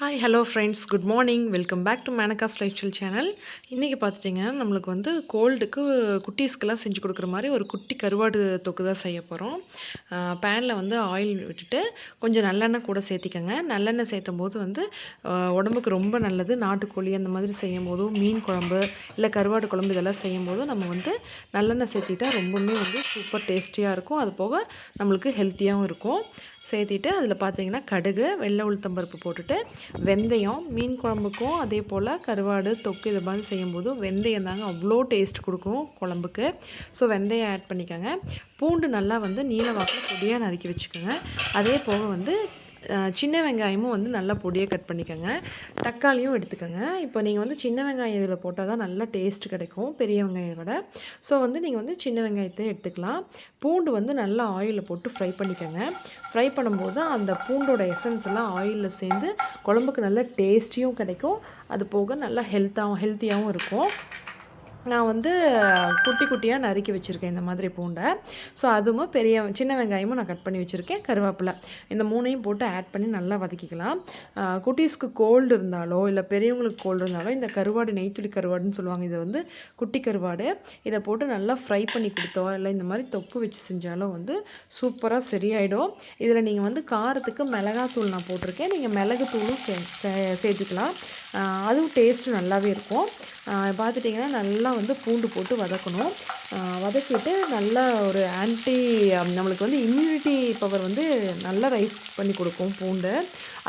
Hi hello friends good morning welcome back to Menaka's lifestyle channel இன்றைக்கி பார்த்துட்டிங்கன்னா நம்மளுக்கு வந்து கோல்டுக்கு குட்டீஸ்க்கெல்லாம் செஞ்சு கொடுக்குற மாதிரி ஒரு குட்டி கருவாடு தொக்கு தான் செய்ய போகிறோம் பேனில் வந்து ஆயில் விட்டுட்டு கொஞ்சம் நல்லெண்ணெய் கூட சேர்த்திக்கோங்க. நல்லெண்ணெய் சேர்த்தும் போது வந்து உடம்புக்கு ரொம்ப நல்லது. நாட்டுக்கோழி அந்த மாதிரி செய்யும் போதும் மீன் குழம்பு இல்லை கருவாடு குழம்பு இதெல்லாம் செய்யும் போதும் நம்ம வந்து நல்லெண்ணெய் சேர்த்திட்டா ரொம்பவுமே வந்து சூப்பர் டேஸ்டியாக இருக்கும். அது போக நம்மளுக்கு ஹெல்த்தியாகவும் இருக்கும். சேர்த்திட்டு அதில் பார்த்தீங்கன்னா கடுகு வெள்ளை உளுத்தம்பருப்பு போட்டுட்டு வெந்தயம் மீன் குழம்புக்கும் அதே போல் கருவாடு தொக்கு இது மாதிரி செய்யும்போது வெந்தயம் தாங்க அவ்வளோ டேஸ்ட் கொடுக்கும் குழம்புக்கு. ஸோ வெந்தயம் ஆட் பண்ணிக்கோங்க. பூண்டு நல்லா வந்து நீல வாக்கில் பொடியாக நறுக்கி வச்சுக்கோங்க. அதே போக வந்து சின்ன வெங்காயமும் வந்து நல்லா பொடியாக கட் பண்ணிக்கோங்க. தக்காளியும் எடுத்துக்கோங்க. இப்போ நீங்கள் வந்து சின்ன வெங்காயம் இதில் போட்டால் தான் நல்லா டேஸ்ட் கிடைக்கும் பெரிய வெங்காயம் விட. ஸோ வந்து நீங்கள் வந்து சின்ன வெங்காயத்தை எடுத்துக்கலாம். பூண்டு வந்து நல்லா ஆயிலில் போட்டு ஃப்ரை பண்ணிக்கோங்க. ஃப்ரை பண்ணும்போது அந்த பூண்டோட எசன்ஸ் எல்லாம் ஆயிலில் சேர்ந்து குழம்புக்கு நல்ல டேஸ்டியும் கிடைக்கும். அது போக நல்லா ஹெல்த்தாகவும் ஹெல்த்தியாகவும் இருக்கும். நான் வந்து குட்டி குட்டியாக நறுக்கி வச்சுருக்கேன் இந்த மாதிரி பூண்டை. ஸோ அதுவும் பெரிய சின்ன வெங்காயமும் நான் கட் பண்ணி வச்சுருக்கேன். கருவேப்பிலை. இந்த மூணையும் போட்டு ஆட் பண்ணி நல்லா வதக்கிக்கலாம். குட்டீஸ்க்கு கோல்டு இருந்தாலோ இல்லை பெரியவங்களுக்கு கோல்டு இருந்தாலோ இந்த கருவாடு நெய்த்துளி கருவாடுன்னு சொல்லுவாங்க. இது வந்து குட்டி கருவாடு. இதை போட்டு நல்லா ஃப்ரை பண்ணி கொடுத்தோ இல்லை இந்த மாதிரி தொக்கு வச்சு செஞ்சாலும் வந்து சூப்பராக சரியாயிடும். இதில் நீங்கள் வந்து காரத்துக்கு மிளகாத்தூள் நான் போட்டிருக்கேன். நீங்கள் மிளகுத்தூளும் சே சே- சேர்த்துக்கலாம். அதுவும் டேஸ்ட்டு நல்லாவே இருக்கும். பார்த்துட்டிங்கன்னா நல்லா வந்து பூண்டு போட்டு வதக்கணும். வதக்கிட்டு நல்லா ஒரு ஆன்டி நம்மளுக்கு வந்து இம்யூனிட்டி பவர் வந்து நல்லா ரைஸ் பண்ணி கொடுக்கும் பூண்டு.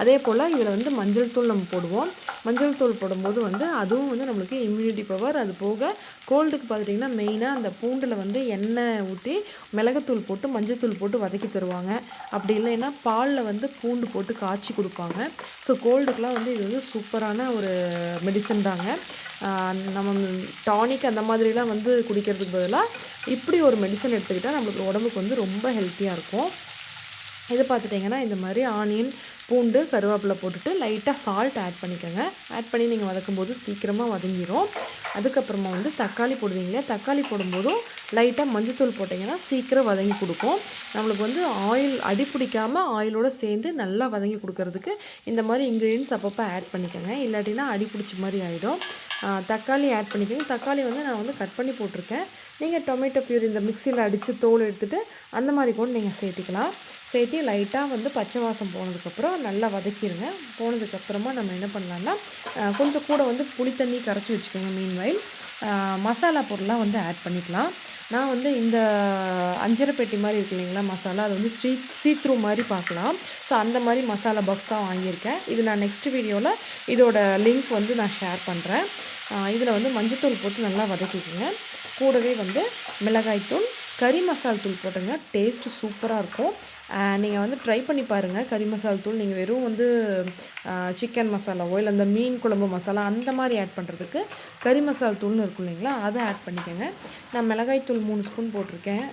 அதே போல் இதில் வந்து மஞ்சள் தூள் நம்ம போடுவோம். மஞ்சள் தூள் போடும்போது வந்து அதுவும் வந்து நம்மளுக்கு இம்யூனிட்டி பவர் அது போக கோல்டுக்கு பார்த்துட்டிங்கன்னா மெயினாக அந்த பூண்டில் வந்து எண்ணெய் ஊற்றி மிளகுத்தூள் போட்டு மஞ்சள்தூள் போட்டு வதக்கி தருவாங்க. அப்படி இல்லைன்னா பாலில் வந்து பூண்டு போட்டு காய்ச்சி கொடுப்பாங்க. ஸோ கோல்டுக்கெலாம் வந்து இது வந்து சூப்பரான ஒரு மெடிசன் தாங்க. நம்ம டானிக் அந்த மாதிரிலாம் வந்து குடிக்கிறதுக்கு பதிலாக இப்படி ஒரு மெடிசன் எடுத்துக்கிட்டால் நம்மளுக்கு உடம்புக்கு வந்து ரொம்ப ஹெல்த்தியாக இருக்கும். இது பார்த்துட்டிங்கன்னா இந்த மாதிரி ஆனியன் பூண்டு கருவேப்பிலை போட்டுட்டு லைட்டாக சால்ட் ஆட் பண்ணிக்கோங்க. ஆட் பண்ணி நீங்கள் வதக்கும்போது சீக்கிரமாக வதங்கிடும் அதுக்கப்புறமா வந்து தக்காளி போடுவீங்க தக்காளி போடும்போதும் லைட்டாக மஞ்சத்தூள் போட்டிங்கன்னா சீக்கிரம் வதங்கி கொடுக்கும். நம்மளுக்கு வந்து ஆயில் அடி பிடிக்காம ஆயிலோடு சேர்ந்து நல்லா வதங்கி கொடுக்கறதுக்கு இந்த மாதிரி இன்க்ரீடியன்ஸ் அப்பப்போ ஆட் பண்ணிக்கோங்க. இல்லாட்டினா அடி பிடிச்ச மாதிரி ஆகிடும் தக்காளி ஆட் பண்ணிக்கோங்க. தக்காளி வந்து நான் வந்து கட் பண்ணி போட்டிருக்கேன். நீங்கள் டொமேட்டோ பியூர் இந்த மிக்சியில் அடித்து தோல் எடுத்துட்டு அந்த மாதிரி கூட நீங்கள் சேர்த்திக்கலாம். சேர்த்து லைட்டாக வந்து பச்சை வாசம் போனதுக்கப்புறம் நல்லா வதக்கிடுங்க போனதுக்கப்புறமா நம்ம என்ன பண்ணலான்னா கொஞ்சம் கூட வந்து புளி தண்ணி கரைச்சி வச்சுக்கோங்க மீன்வாயில் மசாலா பொருளாக வந்து ஆட் பண்ணிக்கலாம். நான் வந்து இந்த அஞ்சரை பெட்டி மாதிரி இருக்கு இல்லைங்களா மசாலா அது வந்து ஸ்ரீ சீத்ரூ மாதிரி பார்க்கலாம். ஸோ அந்த மாதிரி மசாலா பாக்ஸ் தான் வாங்கியிருக்கேன். இது நான் நெக்ஸ்ட் வீடியோவில் இதோட லிங்க் வந்து நான் ஷேர் பண்ணுறேன் இதில் வந்து மஞ்சத்தூள் போட்டு நல்லா வதக்கிக்கோங்க. கூடவே வந்து மிளகாய்த்தூள் கறி மசால் தூள் போட்டுங்க. டேஸ்ட்டு சூப்பராக இருக்கும். நீங்கள் வந்து ட்ரை பண்ணி பாருங்கள் கறி மசால் தூள் நீங்கள் வெறும் வந்து சிக்கன் மசாலாவோ இல்லை அந்த மீன் குழம்பு மசாலா அந்த மாதிரி ஆட் பண்ணுறதுக்கு கறி மசால் தூள்னு இருக்கும் இல்லைங்களா? அதை ஆட் பண்ணிக்கோங்க. நான் மிளகாய் தூள் மூணு ஸ்பூன் போட்டிருக்கேன்.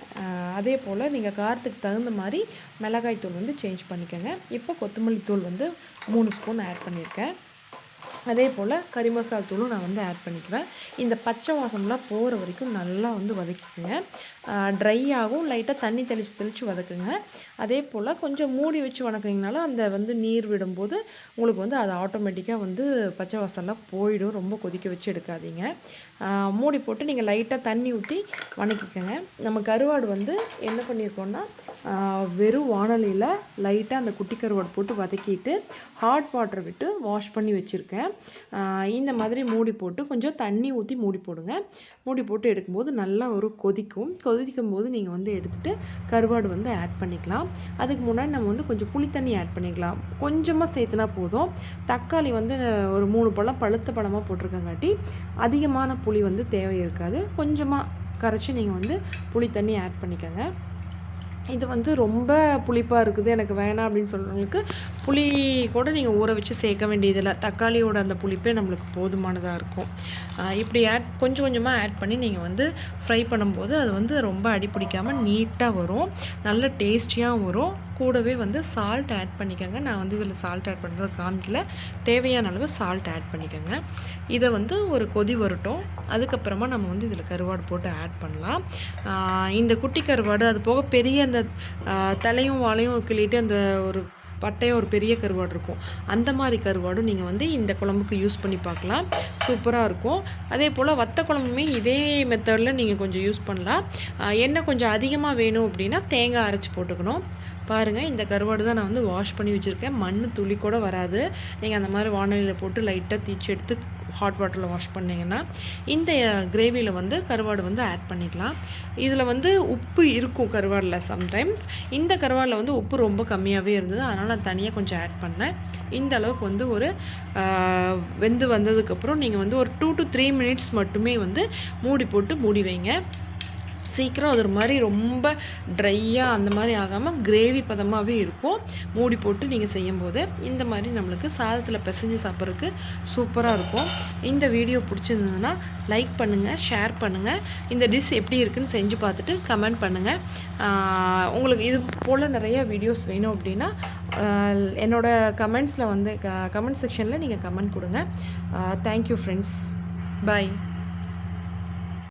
அதே போல் நீங்கள் காரத்துக்கு தகுந்த மாதிரி மிளகாய் தூள் வந்து சேஞ்ச் பண்ணிக்கோங்க. இப்போ கொத்தமல்லி தூள் வந்து மூணு ஸ்பூன் ஆட் பண்ணியிருக்கேன் அதே போல் கறி மசாலா தூளும் நான் வந்து ஆட் பண்ணிக்குவேன். இந்த பச்சை வாசம்லாம் போகிற வரைக்கும் நல்லா வந்து வதக்கிக்குங்க. ட்ரை ஆகும். லைட்டாக தண்ணி தெளித்து தெளித்து வதக்குங்க. அதே போல் கொஞ்சம் மூடி வச்சு வதக்குனீங்கனாலும் அந்த வந்து நீர் விடும்போது உங்களுக்கு வந்து அது ஆட்டோமேட்டிக்காக வந்து பச்சை வாசம்லாம் போயிடும். ரொம்ப கொதிக்க வச்சு எடுக்காதீங்க. மூடி போட்டு நீங்கள் லைட்டாக தண்ணி ஊற்றி வணக்கிக்கோங்க. நம்ம கருவாடு வந்து என்ன பண்ணியிருக்கோம்னா வெறும் வானலியில் லைட்டாக அந்த குட்டி கருவாடு போட்டு வதக்கிட்டு ஹாட் வாட்டர் விட்டு வாஷ் பண்ணி வச்சுருக்கேன். இந்த மாதிரி மூடி போட்டு கொஞ்சம் தண்ணி ஊற்றி மூடி போடுங்க. மூடி போட்டு எடுக்கும்போது நல்லா ஒரு கொதிக்கும். கொதி கொதிக்கும் போது நீங்கள் வந்து எடுத்துகிட்டு கருவாடு வந்து ஆட் பண்ணிக்கலாம். அதுக்கு முன்னாடி நம்ம வந்து கொஞ்சம் புளி தண்ணி ஆட் பண்ணிக்கலாம். கொஞ்சமாக சேர்த்துனா போதும். தக்காளி வந்து ஒரு மூணு பழம் பழுத்த பழமாக போட்டிருக்கங்காட்டி அதிகமான புளி வந்து தேவை இருக்காது. கொஞ்சமாக கரைச்சி நீங்கள் வந்து புளி தண்ணி ஆட் பண்ணிக்கோங்க. இது வந்து ரொம்ப புளிப்பாக இருக்குது. எனக்கு வேணாம் அப்படின்னு சொல்கிறவங்களுக்கு புளி கூட நீங்கள் ஊற வச்சு சேர்க்க வேண்டியதில்லை. தக்காளியோட அந்த புளிப்பே நம்மளுக்கு போதுமானதாக இருக்கும். இப்படி ஆட் கொஞ்சம் கொஞ்சமாக ஆட் பண்ணி நீங்கள் வந்து ஃப்ரை பண்ணும்போது அது வந்து ரொம்ப அடி பிடிக்காமல் நீட்டாக வரும். நல்ல டேஸ்டியாகவும் வரும். கூடவே வந்து சால்ட் ஆட் பண்ணிக்கோங்க. நான் வந்து இதில் சால்ட் ஆட் பண்ணுறது காமிக்கல. தேவையான அளவு சால்ட் ஆட் பண்ணிக்கோங்க. இதை வந்து ஒரு கொதி வரட்டும். அதுக்கப்புறமா நம்ம வந்து இதில் கருவாடு போட்டு ஆட் பண்ணலாம். இந்த குட்டி கருவாடு அது போக பெரிய அந்த தலையும் வாழையும் கிள்ளிட்டு அந்த ஒரு பட்டையும் ஒரு பெரிய கருவாடு இருக்கும். அந்த மாதிரி கருவாடும் நீங்கள் வந்து இந்த குழம்புக்கு யூஸ் பண்ணி பார்க்கலாம். சூப்பராக இருக்கும். அதே போல் வத்த குழம்புமே இதே மெத்தடில் நீங்கள் கொஞ்சம் யூஸ் பண்ணலாம். எண்ணெய் கொஞ்சம் அதிகமாக வேணும் அப்படின்னா தேங்காய் அரைச்சி போட்டுக்கணும். பாருங்கள் இந்த கருவாடு தான் நான் வந்து வாஷ் பண்ணி வச்சுருக்கேன். மண் துளி கூட வராது. நீங்கள் அந்த மாதிரி வானலியில் போட்டு லைட்டாக தீச்சு எடுத்து ஹாட் வாட்டரில் வாஷ் பண்ணிங்கன்னா இந்த கிரேவியில் வந்து கருவாடு வந்து ஆட் பண்ணிக்கலாம். இதில் வந்து உப்பு இருக்கும் கருவாடில் சம்டைம்ஸ் இந்த கருவாடில் வந்து உப்பு ரொம்ப கம்மியாகவே இருந்தது. அதனால் நான் தனியாக கொஞ்சம் ஆட் பண்ணேன். இந்த அளவுக்கு வந்து ஒரு வெந்து வந்ததுக்கப்புறம் நீங்கள் வந்து ஒரு டூ டு த்ரீ மினிட்ஸ் மட்டுமே வந்து மூடி போட்டு மூடி வைங்க. சீக்கிரம் அது ஒரு மாதிரி ரொம்ப ட்ரையாக அந்த மாதிரி ஆகாமல் கிரேவி பதமாகவே இருக்கும். மூடி போட்டு நீங்கள் செய்யும்போது இந்த மாதிரி நம்மளுக்கு சாதத்தில் பிசைஞ்சு சாப்பிட்றதுக்கு சூப்பராக இருக்கும். இந்த வீடியோ பிடிச்சிருந்ததுன்னா லைக் பண்ணுங்கள் ஷேர் பண்ணுங்கள் இந்த டிஷ் எப்படி இருக்குன்னு செஞ்சு பார்த்துட்டு கமெண்ட் பண்ணுங்கள் உங்களுக்கு இது போல் நிறைய வீடியோஸ் வேணும் அப்படின்னா என்னோட கமெண்ட்ஸில் வந்து கமெண்ட் செக்ஷனில் நீங்கள் கமெண்ட் கொடுங்க. Thank you friends by